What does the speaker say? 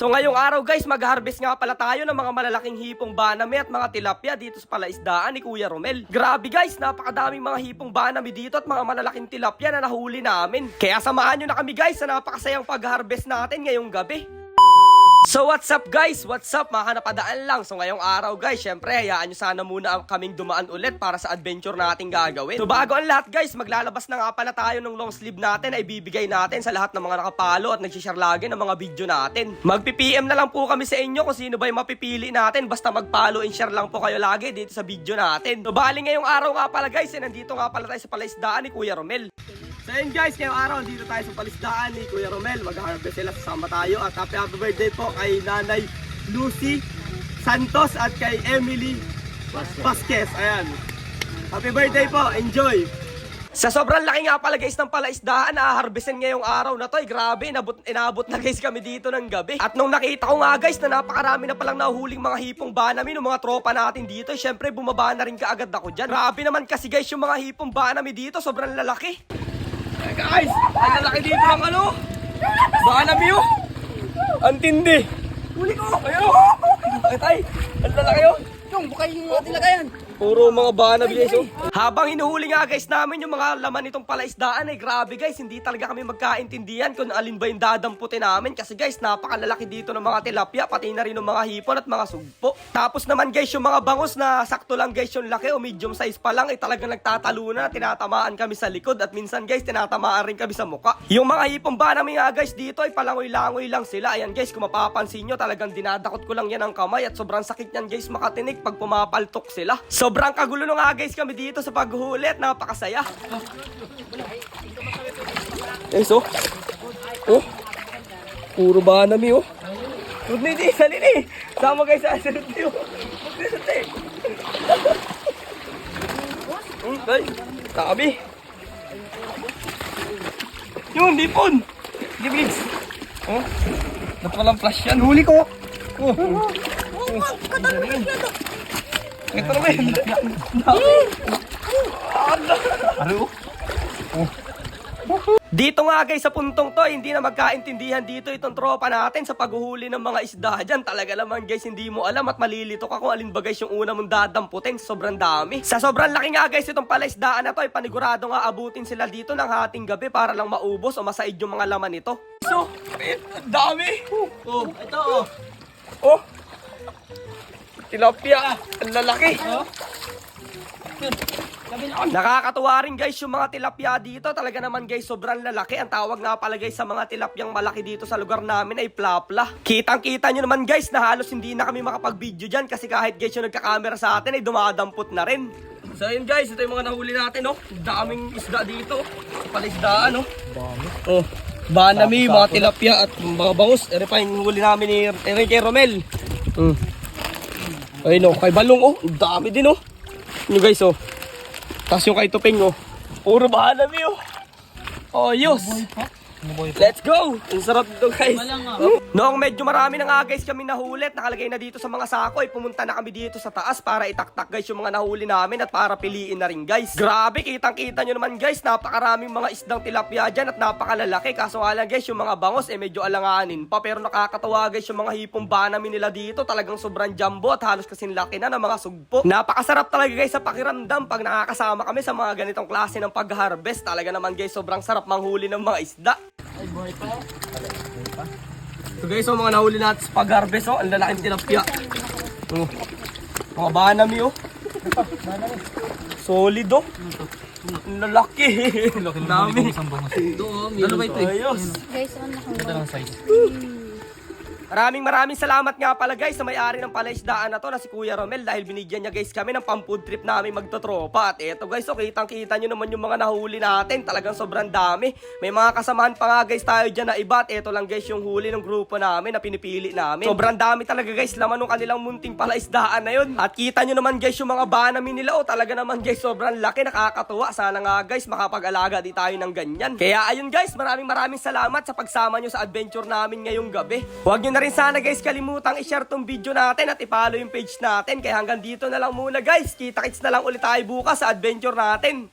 So ngayong araw guys, mag-harvest nga pala tayo ng mga malalaking hipong banami at mga tilapia dito sa palaisdaan ni Kuya Romel. Grabe guys, napakadaming mga hipong banami dito at mga malalaking tilapia na nahuli namin. Kaya samahan nyo na kami guys sa napakasayang pag-harvest natin ngayong gabi. So what's up guys? What's up? Makanapadaan lang. So ngayong araw guys, syempre hayaan nyo sana muna ang kaming dumaan ulit para sa adventure nating gagawin. So bago ang lahat guys, maglalabas na nga pala tayo ng long sleeve natin ay bibigay natin sa lahat ng mga nakapalo at nagsishare lagi ng mga video natin. Magpi-PM na lang po kami sa inyo kung sino ba yung mapipili natin. Basta mag-follow and share lang po kayo lagi dito sa video natin. So bali ngayong araw nga pala guys, eh, nandito nga pala tayo sa palaisdaan ni Kuya Romel. So yun guys, ngayong araw dito tayo sa palisdaan ni Kuya Romel. Mag-harvest sila, sasama tayo. At happy happy birthday po kay Nanay Lucy Santos at kay Emily Vasquez. Ayan. Happy birthday po, enjoy! Sa sobrang laki nga pala guys ng palaisdaan, na-harvestin ngayong araw na to. Eh, grabe, inabot, inabot na guys kami dito ng gabi. At nung nakita ko nga guys na napakarami na palang nahuling mga hipong banami ng mga tropa natin dito, syempre bumaba na rin kaagad ako dyan. Grabe naman kasi guys yung mga hipong banami dito, sobrang lalaki. Guys, ang lalaki dito ng ano? Banami oh! Ang tindi! Huli ko! Ayun! Ay, tay! Ang lalaki oh! Yung, bukay yung mga tilagayan. Puro mga banab guys oh. Habang hinuhuli nga guys namin yung mga laman nitong palaisdaan ay grabe guys, hindi talaga kami magkaintindihan kung alin ba yung dadamputin namin kasi guys napakalalaki dito ng mga tilapia pati na rin ng mga hipon at mga sugpo. Tapos naman guys yung mga bangus na sakto lang guys yung laki o medium size pa lang ay talagang nagtatalunan at tinatamaan kami sa likod at minsan guys tinatamaan rin kami sa muka. Yung mga hipong banami nga guys dito ay palangoy-langoy lang sila. Ayan guys kung mapapansin nyo talagang dinadakot ko lang yan ang kamay at sobrang sakit yan guys makatinik pag pumapaltok sila. Sobrang kagulo nung nga guys kami dito sa paghuli at napakasaya. Guys oh. Oh. Puro banami oh. Good na hindi, salin eh. Sama guys sa asunod niyo. Magkasot eh. Hmm, guys. Tabi. Yun, lipon. Gibigs. Oh. Ba't walang flash yan? Huli ko. Oh. Ito naman yun. Ano? Dito nga guys sa puntong to, hindi na magkaintindihan dito itong tropa natin sa paghuhuli ng mga isda dyan. Talaga naman guys, hindi mo alam at malilito ka kung alin ba guys yung una mong dadamputin. Sobrang dami. Sa sobrang laki nga guys itong palaisdaan na to, ay panigurado nga abutin sila dito ng hating gabi para lang maubos o masaid yung mga laman nito. So, ang dami. Oh, ito oh. Oh. Tilapia. Ang lalaki. Nakakatuwa rin guys yung mga tilapia dito. Talaga naman guys, sobrang lalaki. Ang tawag nga pala guys sa mga tilapyang malaki dito sa lugar namin ay plapla. Kitang-kita nyo naman guys na halos hindi na kami makapag-video dyan kasi kahit guys yung nagka-camera sa atin ay dumadampot na rin. So yun guys, ito yung mga nahuli natin oh. Daming isda dito. Palisdaan oh. Oh. Banami, mga tilapia at mga bangus. Ere pa yung huli namin ni Enrique Romel. Hmm. Ayun oh, kay Balong oh. Dami din oh. Yun guys oh. Tapos yung kay Tuping oh. Puro banami oh. Oh, yus. Let's go! Ang sarap dito guys. Noong medyo marami na nga guys kami nahulit, nakalagay na dito sa mga sako, ay pumunta na kami dito sa taas para itaktak guys yung mga nahuli namin at para piliin na rin guys. Grabe, kitang kita nyo naman guys, napakaraming mga isdang tilapia dyan at napakalalaki. Kaso nga lang guys, yung mga bangos eh medyo alanganin pa. Pero nakakatawa guys yung mga hipong banami nila dito, talagang sobrang jumbo at halos kasing laki na ng mga sugpo. Napakasarap talaga guys sa pakiramdam pag nakakasama kami sa mga ganitong klase ng pag-harvest. Talaga naman guys, sobrang sarap manghuli ng mga isda. So guys, so mga nahuli natin sa pag-harvest, oh, ang lalaking tilapia. Oh. Mga banami, oh. Solid, oh. Ang lalaki. Laki namin. Ito, oh, ano ba ito eh? Ayos. Guys, ano Ito lang size. Maraming maraming salamat nga pala guys sa may-ari ng palaisdaan na to na si Kuya Romel dahil binigyan niya guys kami ng pang-food trip namin magtotropa. At eto guys, so kitang kita nyo naman yung mga nahuli natin. Talagang sobrang dami. May mga kasamahan pa nga guys tayo dyan na iba. At eto lang guys yung huli ng grupo namin na pinipili namin. Sobrang dami talaga guys laman ng kanilang munting palaisdaan na yun. At kita nyo naman guys yung mga banami nila. O talaga naman guys sobrang laki nakakatuwa. Sana nga guys makapag-alaga di tayo ng ganyan. Kaya ayun guys, maraming maraming salamat sa pagsama nyo sa adventure namin ngayong gabi. Huwag nyo na rin sana guys kalimutang i-share tong video natin at i-follow yung page natin. Kaya hanggang dito na lang muna guys. Kita-kits na lang ulit tayo bukas sa adventure natin.